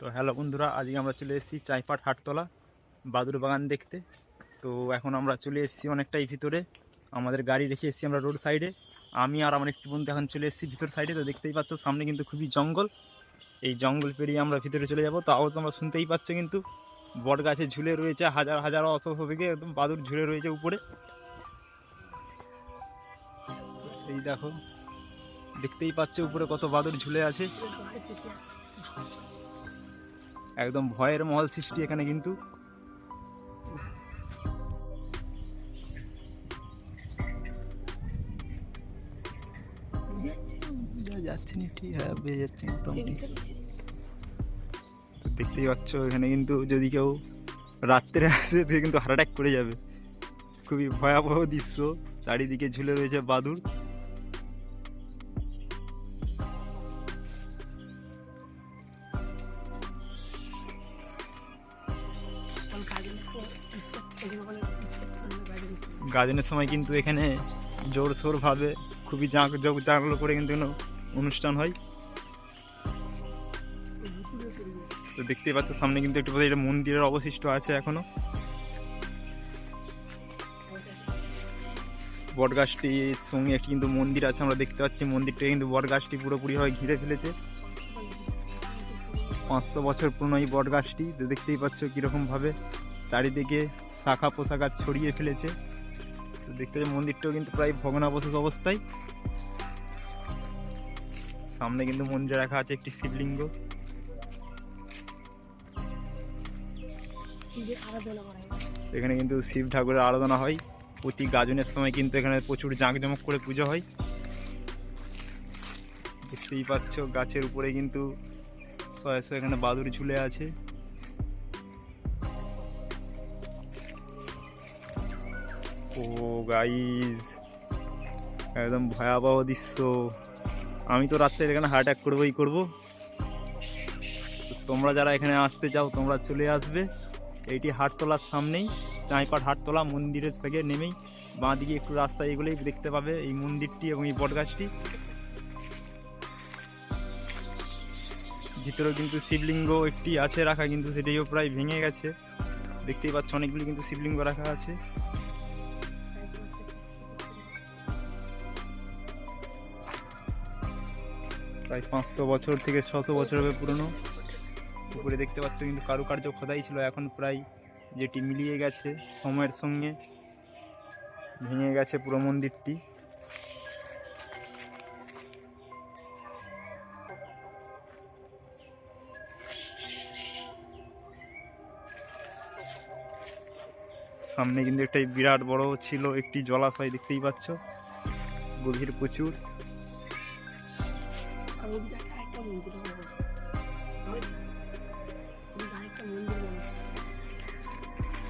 তো হ্যালো বন্ধুরা, আজকে আমরা চলে এসেছি চাইপাট হাটতলা বাদুর বাগান দেখতে। তো এখন আমরা চলে এসেছি অনেকটাই ভিতরে। আমাদের গাড়ি রেখে এসেছি আমরা রোড সাইডে। আমি আর আমার একটি বন্ধু এখন চলে এসেছি ভিতর সাইডে। তো দেখতেই পাচ্ছ, সামনে কিন্তু খুবই জঙ্গল। এই জঙ্গল পেরিয়ে আমরা ভিতরে চলে যাব। তাও তোমরা শুনতেই পাচ্ছ কিন্তু বট গাছে ঝুলে রয়েছে, হাজার হাজার অশো থেকে একদম বাদুর ঝুলে রয়েছে উপরে। এই দেখো, দেখতেই পাচ্ছ উপরে কত বাদুর ঝুলে আছে। একদম ভয়ের মহল সৃষ্টি এখানে কিন্তু। যাচ্ছে না ঠিক হ্যাঁ বেজে যাচ্ছে মোটামুটি তো দেখতেই পাচ্ছ এখানে কিন্তু যদি কেউ রাত্রে আসে সে কিন্তু হার্ট অ্যাটাক করে যাবে। খুবই ভয়াবহ দৃশ্য চারিদিকে ঝুলে রয়েছে বাদুর গাজনের সময় কিন্তু এখানে জোর জোরসোরভাবে খুবই জাঁক জগ জাঁকলো করে কিন্তু কোনো অনুষ্ঠান হয়। তো দেখতেই পাচ্ছ, সামনে কিন্তু একটু এটা মন্দিরের অবশিষ্ট আছে এখনও। বটগাছটির সঙ্গে একটি কিন্তু মন্দির আছে, আমরা দেখতে পাচ্ছি মন্দিরটা কিন্তু বটগাছটি পুরোপুরি পুরোপুরিভাবে ঘিরে ফেলেছে। পাঁচশো বছর পুরনো এই বটগাছটি, তো দেখতেই পাচ্ছ কীরকমভাবে চারিদিকে শাখা পোশাকা ছড়িয়ে ফেলেছে। তো দেখতে পাচ্ছি মন্দিরটাও কিন্তু প্রায় ভগ্নাবশেষ অবস্থায়। সামনে কিন্তু মন্দিরে রাখা আছে একটি শিবলিঙ্গ। এখানে কিন্তু শিব ঠাকুরের আরাধনা হয়। প্রতি গাজনের সময় কিন্তু এখানে প্রচুর জাঁকজমক করে পুজো হয়। দেখতেই পাচ্ছ গাছের উপরে কিন্তু শয়ে শয়ে এখানে বাদুড় ঝুলে আছে। ও গাইজ একদম ভয়াবহ দৃশ্য। আমি তো রাত্রে এখানে হার্ট অ্যাটাক করবোই করব। তোমরা যারা এখানে আসতে চাও, তোমরা চলে আসবে। এইটি হাটতলার সামনেই চাঁইপাট হাটতলা মন্দিরের থেকে নেমেই বাঁ দিকে একটু রাস্তা এগুলোই দেখতে পাবে, এই মন্দিরটি এবং এই বটগাছটি। ভিতরেও কিন্তু শিবলিঙ্গ একটি আছে রাখা, কিন্তু সেটিও প্রায় ভেঙে গেছে। দেখতেই পাচ্ছ, অনেকগুলি কিন্তু শিবলিঙ্গ রাখা আছে। প্রায় পাঁচশো বছর থেকে ছশো বছর হবে পুরনো। উপরে দেখতে পাচ্ছ কিন্তু কারুকার্য খোদাই ছিল। এখন প্রায় যেটি মিলিয়ে গেছে সময়ের সঙ্গে, ভেঙে গেছে পুরো মন্দিরটি। সামনে কিন্তু একটা বিরাট বড় ছিল, একটি জলাশয় দেখতেই পাচ্ছ। গভীর প্রচুর।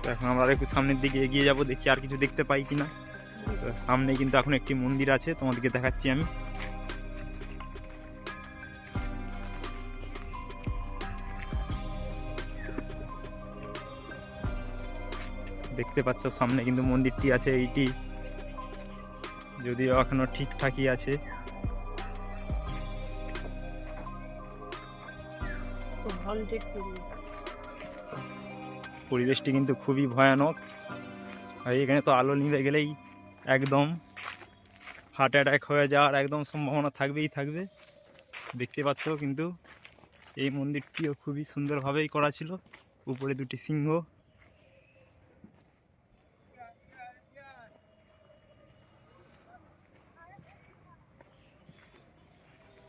তো এখন আমরা একটু সামনের দিকে এগিয়ে যাব, দেখি আর কিছু দেখতে পাই কিনা। সামনে কিন্তু এখন একটি মন্দির আছে, তোমাদেরকে দেখাচ্ছি আমি। দেখতে পাচ্ছ সামনে কিন্তু মন্দিরটি আছে, এইটি। যদিও এখনও ঠিকঠাকই আছে। পরিবেশটি কিন্তু খুবই ভয়ানক। আর এখানে তো আলো নিভে গেলেই একদম হার্ট অ্যাটাক হয়ে যাওয়ার একদম সম্ভাবনা থাকবেই থাকবে। দেখতে পাচ্ছ কিন্তু এই মন্দিরটিও খুবই সুন্দরভাবেই করা ছিল। উপরে দুটি সিংহ।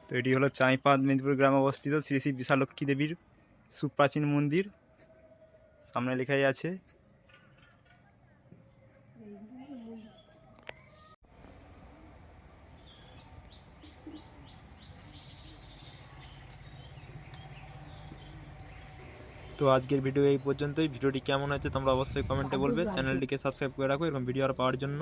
তো এটি হলো চাঁইপাদ মেদিনীপুর গ্রামে অবস্থিত শ্রী শ্রী বিশালক্ষী দেবীর সুপ্রাচীন মন্দির। সামনে লেখাই আছে। তো আজকের ভিডিও এই পর্যন্তই। ভিডিওটি কেমন হয়েছে তোমরা অবশ্যই কমেন্টে বলবে। চ্যানেলটিকে সাবস্ক্রাইব করে রাখো এরকম ভিডিও আর পাওয়ার জন্য।